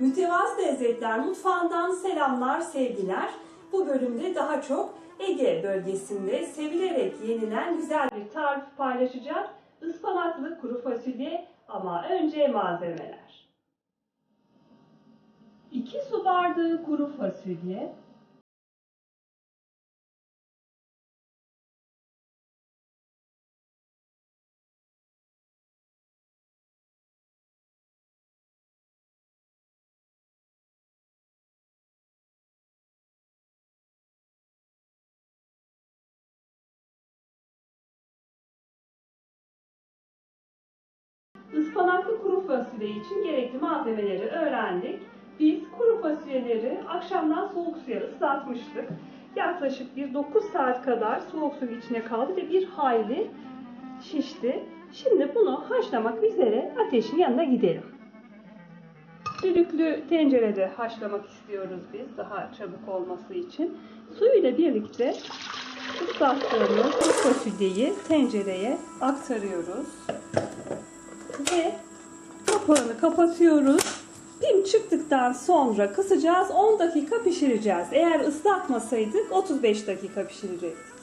Mütevazı Lezzetler Mutfağı'ndan selamlar, sevgiler. Bu bölümde daha çok Ege bölgesinde sevilerek yenilen güzel bir tarif paylaşacağız. Ispanaklı kuru fasulye ama önce malzemeler. 2 su bardağı kuru fasulye, Ispanaklı kuru fasulye için gerekli malzemeleri öğrendik. Biz kuru fasulyeleri akşamdan soğuk suya ıslatmıştık. Yaklaşık bir 9 saat kadar soğuk suyun içine kaldı ve bir hayli şişti. Şimdi bunu haşlamak üzere ateşin yanına gidelim. Düdüklü tencerede haşlamak istiyoruz biz daha çabuk olması için. Suyuyla birlikte ıslattığımız kuru fasulyeyi tencereye aktarıyoruz ve kapağını kapatıyoruz. Pim çıktıktan sonra kısacağız. 10 dakika pişireceğiz. Eğer ıslatmasaydık 35 dakika pişirecektik.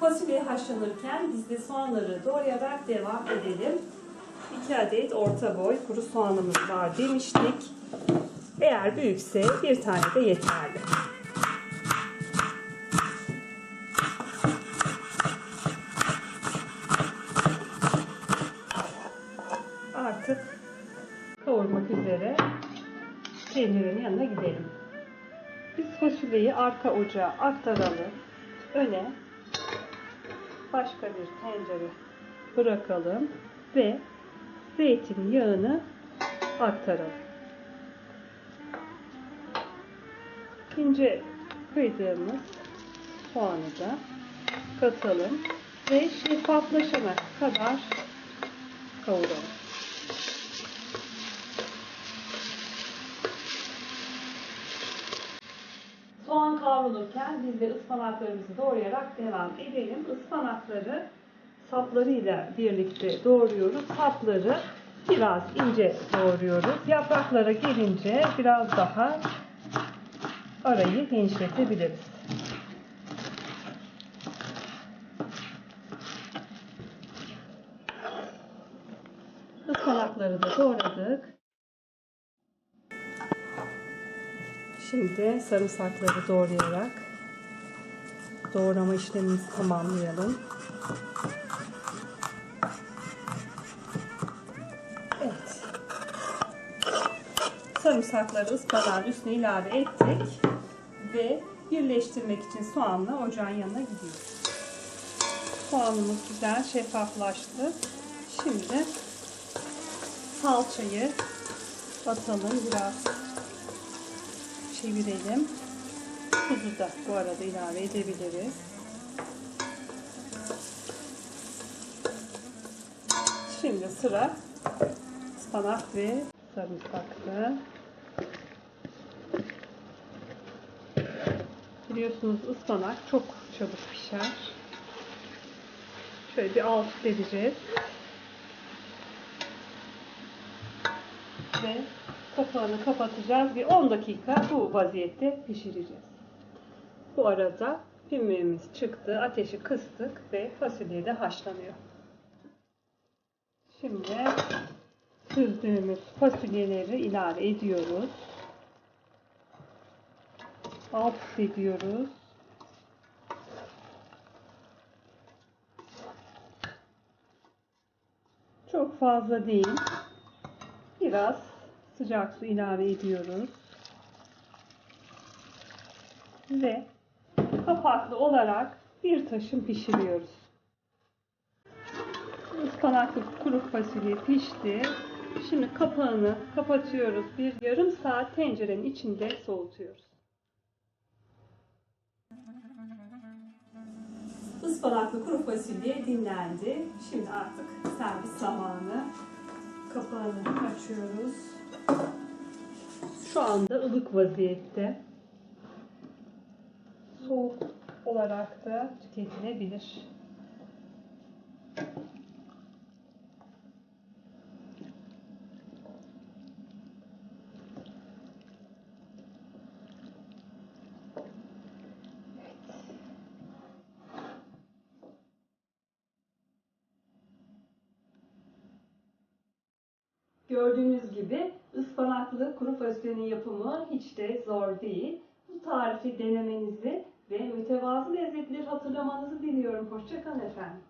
Fasulye haşlanırken biz de soğanları doğrayarak devam edelim. 2 adet orta boy kuru soğanımız var demiştik. Eğer büyükse bir tane de yeterli. Üzere tencerenin yanına gidelim. Biz fasulyeyi arka ocağa aktaralım. Öne başka bir tencere bırakalım ve zeytinyağını aktaralım. İnce kıydığımız soğanı da katalım ve şeffaflaşana kadar kavuralım. Kavrulurken biz de ıspanaklarımızı doğrayarak devam edelim. Ispanakları saplarıyla birlikte doğruyoruz. Sapları biraz ince doğruyoruz. Yapraklara gelince biraz daha arayı genişletebiliriz. Ispanakları da doğradık. Şimdi sarımsakları doğrayarak doğrama işlemimizi tamamlayalım. Evet. Sarımsakları ıspanağın üstüne ilave ettik ve birleştirmek için soğanla ocağın yanına gidiyoruz. Soğanımız güzel şeffaflaştı. Şimdi salçayı atalım biraz çevirelim. Tuzu da bu arada ilave edebiliriz. Şimdi sıra ıspanak ve sarımsakta. Biliyorsunuz ıspanak çok çabuk pişer. Şöyle bir alt edeceğiz. Ve kapağını kapatacağız. Bir 10 dakika bu vaziyette pişireceğiz. Bu arada pimimiz çıktı. Ateşi kıstık ve fasulye de haşlanıyor. Şimdi süzdüğümüz fasulyeleri ilave ediyoruz. Alt ediyoruz. Çok fazla değil. Biraz sıcak su ilave ediyoruz. Ve kapaklı olarak bir taşım pişiriyoruz. Ispanaklı kuru fasulye pişti. Şimdi kapağını kapatıyoruz. Bir yarım saat tencerenin içinde soğutuyoruz. Ispanaklı kuru fasulye dinlendi. Şimdi artık servis zamanı. Kapağını açıyoruz. Şu anda ılık vaziyette. Soğuk olarak da tüketilebilir. Gördüğünüz gibi ıspanaklı kuru fasulyenin yapımı hiç de zor değil. Bu tarifi denemenizi ve mütevazı lezzetleri hatırlamanızı diliyorum. Hoşçakalın efendim.